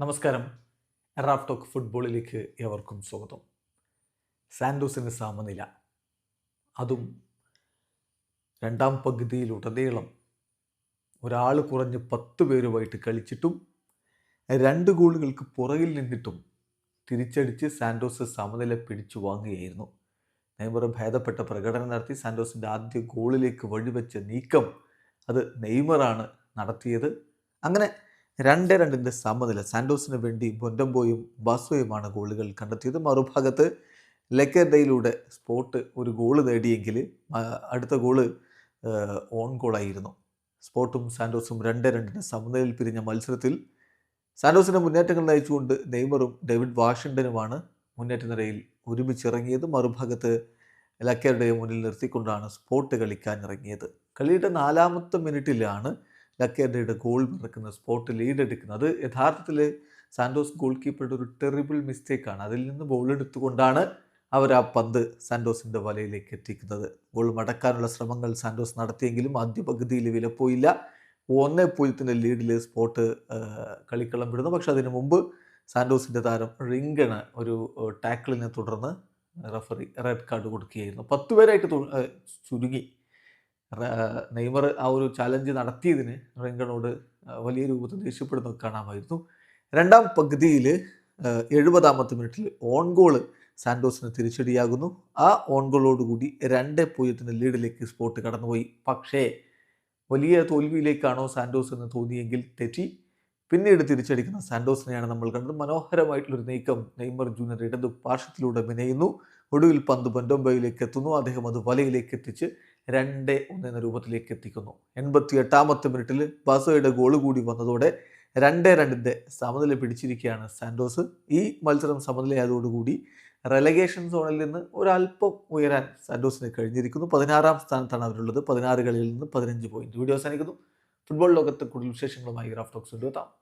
നമസ്കാരം. എറാഫ്ടോക്ക് ഫുട്ബോളിലേക്ക് ഏവർക്കും സ്വാഗതം. സാൻഡോസിന് സമനില. അതും രണ്ടാം പകുതിയിലുടനീളം ഒരാൾ കുറഞ്ഞ് പത്ത് പേരുമായിട്ട് കളിച്ചിട്ടും രണ്ട് ഗോളുകൾക്ക് പുറകിൽ നിന്നിട്ടും തിരിച്ചടിച്ച് സാൻഡോസ് സമനില പിടിച്ചു വാങ്ങുകയായിരുന്നു. നെയ്മർ ഭേദപ്പെട്ട പ്രകടനം നടത്തി സാൻഡോസിന്റെ ആദ്യ ഗോളിലേക്ക് വഴിവെച്ച നീക്കം അത് നെയ്മറാണ് നടത്തിയത്. അങ്ങനെ രണ്ട് രണ്ടിന്റെ സമനില സാൻഡോസിന് വേണ്ടി ബൊൻഡംബോയും ബാസോയുമാണ് ഗോളുകൾ കണ്ടെത്തിയത്. മറുഭാഗത്ത് ലെക്കർഡയിലൂടെ സ്പോട്ട് ഒരു ഗോൾ നേടിയെങ്കിൽ അടുത്ത ഗോൾ ഓൺ ഗോളായിരുന്നു. സ്പോട്ടും സാൻഡോസും രണ്ട് രണ്ടിന് സമനിലയിൽ പിരിഞ്ഞ മത്സരത്തിൽ സാൻഡോസിന്റെ മുന്നേറ്റങ്ങൾ നയിച്ചുകൊണ്ട് നെയ്മറും ഡേവിഡ് വാഷിങ്ടനുമാണ് മുന്നേറ്റ നിരയിൽ ഒരുമിച്ചിറങ്ങിയത്. മറുഭാഗത്ത് ലക്കറുടെ മുന്നിൽ നിർത്തിക്കൊണ്ടാണ് സ്പോട്ട് കളിക്കാൻ ഇറങ്ങിയത് കളിയുടെ നാലാമത്തെ മിനിറ്റിലാണ് ലക്കേഡയുടെ ഗോൾ മറക്കുന്ന സ്പോട്ട് ലീഡ് എടുക്കുന്നത് അത് യഥാർത്ഥത്തിൽ സാൻഡോസ് ഗോൾ കീപ്പറുടെ ഒരു ടെറിബിൾ മിസ്റ്റേക്കാണ് അതിൽ നിന്ന് ബോൾ എടുത്തുകൊണ്ടാണ് അവർ ആ പന്ത് സാൻഡോസിന്റെ വലയിലേക്ക് എത്തിക്കുന്നത്. ഗോൾ മടക്കാനുള്ള ശ്രമങ്ങൾ സാൻഡോസ് നടത്തിയെങ്കിലും ആദ്യ പകുതിയിൽ വിലപ്പോയില്ല. ഒന്നേ പൂജ്യത്തിന്റെ ലീഡിൽ സ്പോട്ട് കളിക്കളം വിടുന്നു. പക്ഷെ അതിനു മുമ്പ് സാൻഡോസിന്റെ താരം റിങ്കണ് ഒരു ടാക്കിളിനെ തുടർന്ന് റഫറി റെഡ് കാർഡ് കൊടുക്കുകയായിരുന്നു. പത്ത് പേരായിട്ട് ചുരുങ്ങി. നെയ്മർ ആ ഒരു ചലഞ്ച് നടത്തിയതിന് റിങ്കണോട് വലിയ രൂപത്തിൽ ദേഷ്യപ്പെടുന്നത് കാണാമായിരുന്നു. രണ്ടാം പകുതിയിൽ എഴുപതാമത്തെ മിനിറ്റിൽ ഓൺ ഗോൾ സാന്റോസിന് തിരിച്ചടിയാകുന്നു. ആ ഓൺ ഗോളോടുകൂടി രണ്ട് പൂജ്യത്തിന് ലീഡിലേക്ക് സ്പോട്ട് കടന്നുപോയി. പക്ഷേ വലിയ തോൽവിയിലേക്കാണോ സാന്റോസ് എന്ന് തോന്നിയെങ്കിൽ തെറ്റി. പിന്നീട് തിരിച്ചടിക്കുന്ന സാന്റോസിനെയാണ് നമ്മൾ കണ്ടത്. മനോഹരമായിട്ടുള്ളൊരു നീക്കം നെയ്മർ ജൂനിയർ ഇടതു പാർശ്വത്തിലൂടെ മിനയുന്നു. ഒടുവിൽ പന്ത് ബൊൻഡോംബയിലേക്ക് എത്തുന്നു. അദ്ദേഹം അത് വലയിലേക്ക് എത്തിച്ച് രണ്ട് ഒന്ന് എന്ന രൂപത്തിലേക്ക് എത്തിക്കുന്നു. എൺപത്തി എട്ടാമത്തെ മിനിറ്റിൽ ബാസോയുടെ ഗോൾ കൂടി വന്നതോടെ രണ്ട് രണ്ടിന്റെ സമനില പിടിച്ചിരിക്കുകയാണ് സാൻഡോസ് ഈ മത്സരം സമനിലയായതോടുകൂടി റെലഗേഷൻ സോണിൽ നിന്ന് ഒരല്പം ഉയരാൻ സാൻഡോസിന് കഴിഞ്ഞിരിക്കുന്നു. പതിനാറാം സ്ഥാനത്താണ് അവരുള്ളത്. പതിനാറ് കളിയിൽ നിന്ന് പതിനഞ്ച് പോയിന്റ് വീഡിയോ അവസാനിക്കുന്നു. ഫുട്ബോൾ ലോകത്തെ കൂടുതൽ വിശേഷങ്ങളുമായി ഗ്രാഫ് ടോക്സ് കൊണ്ടുവെത്താം